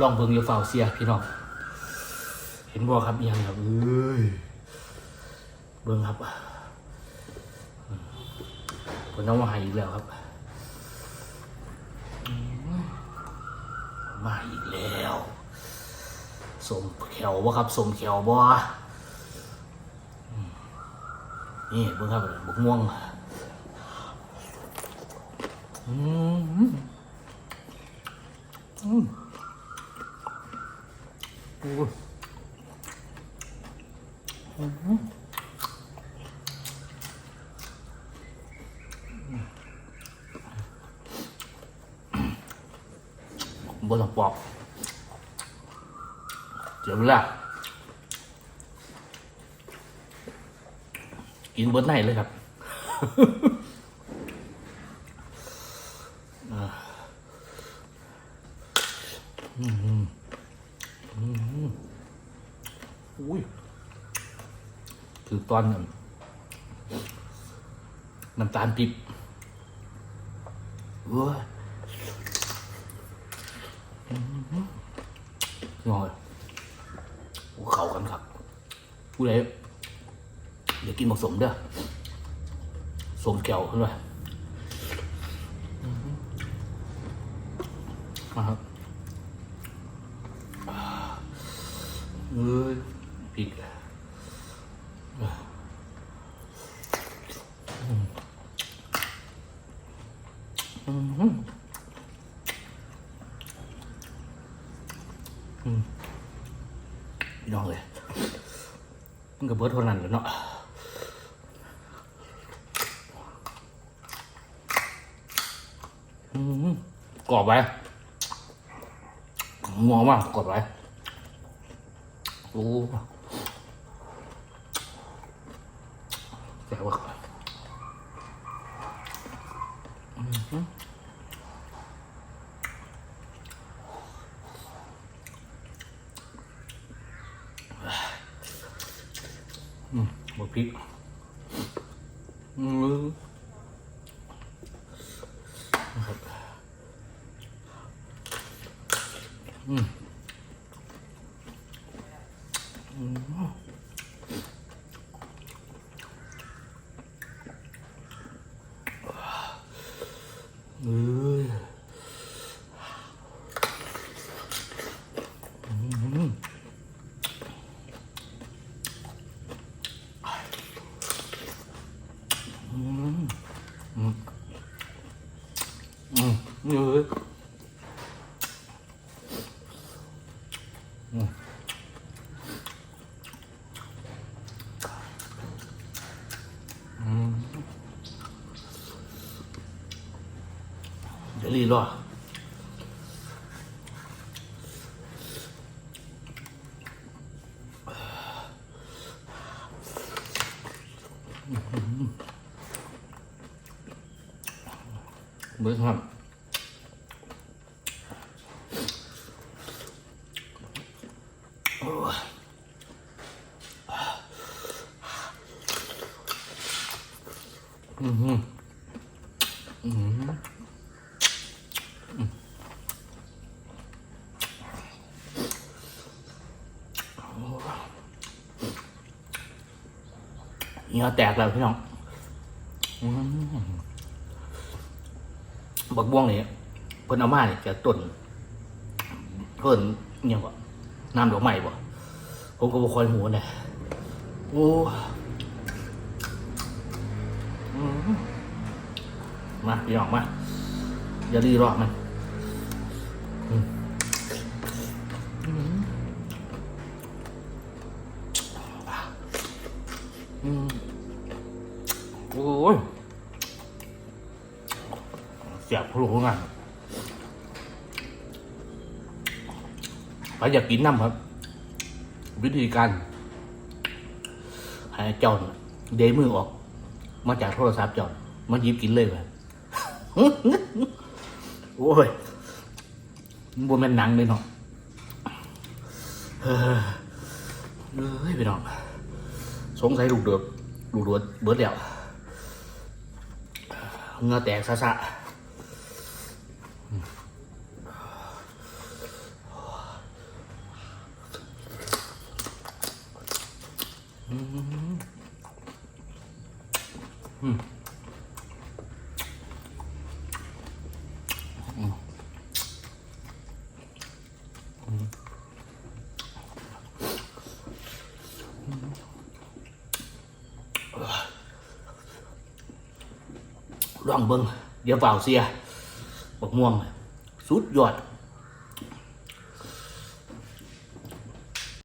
ลองเบิ่งอยู่เฝ้าเสียพี่น้อง เห็นบ่ครับอิหยังครับเอ้ยเบิ่งครับอืมเพิ่นเอามาให้อีกแล้วครับ มาอีกแล้วสมแขวบ่ครับสมแขวบ่อืมนี่เบิ่งครับบกม่วงอืมอืมโอ้ย บนหลังปอกเจ็บละกินเบิร์ดไหนเลยครับ อ่าอืมอืม อุ้ยคือตอนน้ำตาลปิบเว้ยงอยเข่ากันครับผู้ใดเดี๋ยวกินผสมเด้อสมแก้วขึ้นไปมาครับเอ้ย พริกอืมพี่น้องเลยมันก็เบิดเท่านั้นแหล้วเนาะอืมกรอบไปงัวมากกรอบไปโแซ่บว่ะอืมบะพริกอืมนะครับอืมอืมเอ้ยอืม อืมนี่เลยอื อืมเดี๋ยวรีรอเบื่อครับอืมเหงื่อแตกแล้วพี่น้องบักบ้วงนี่เพิ่นเอามาเนี่ยจะต้นเพิ่นอิหยังบ่น้ำดอกไม้บ่ผมก็บ่ค่อยหูเนี่ยโอ้ มาพี่น้องมาอย่ารีรอมันอืมอืมอืมโอ้ยเสียบพลุงานใครอยากกินน้ำครับ วิธีการห้เจ้าน่ะเดมือออก มาจากโทรศัพท์จอดมาหยิบกินเลยไป โอ้ยบวมแม่นหนังเลยเนาะเฮ้ยไปน้องสงสัยลูกเดือบลูกเดือบเบิดแล้วเงาแตกซะซะอืมอืม อืมอืมอืมลอง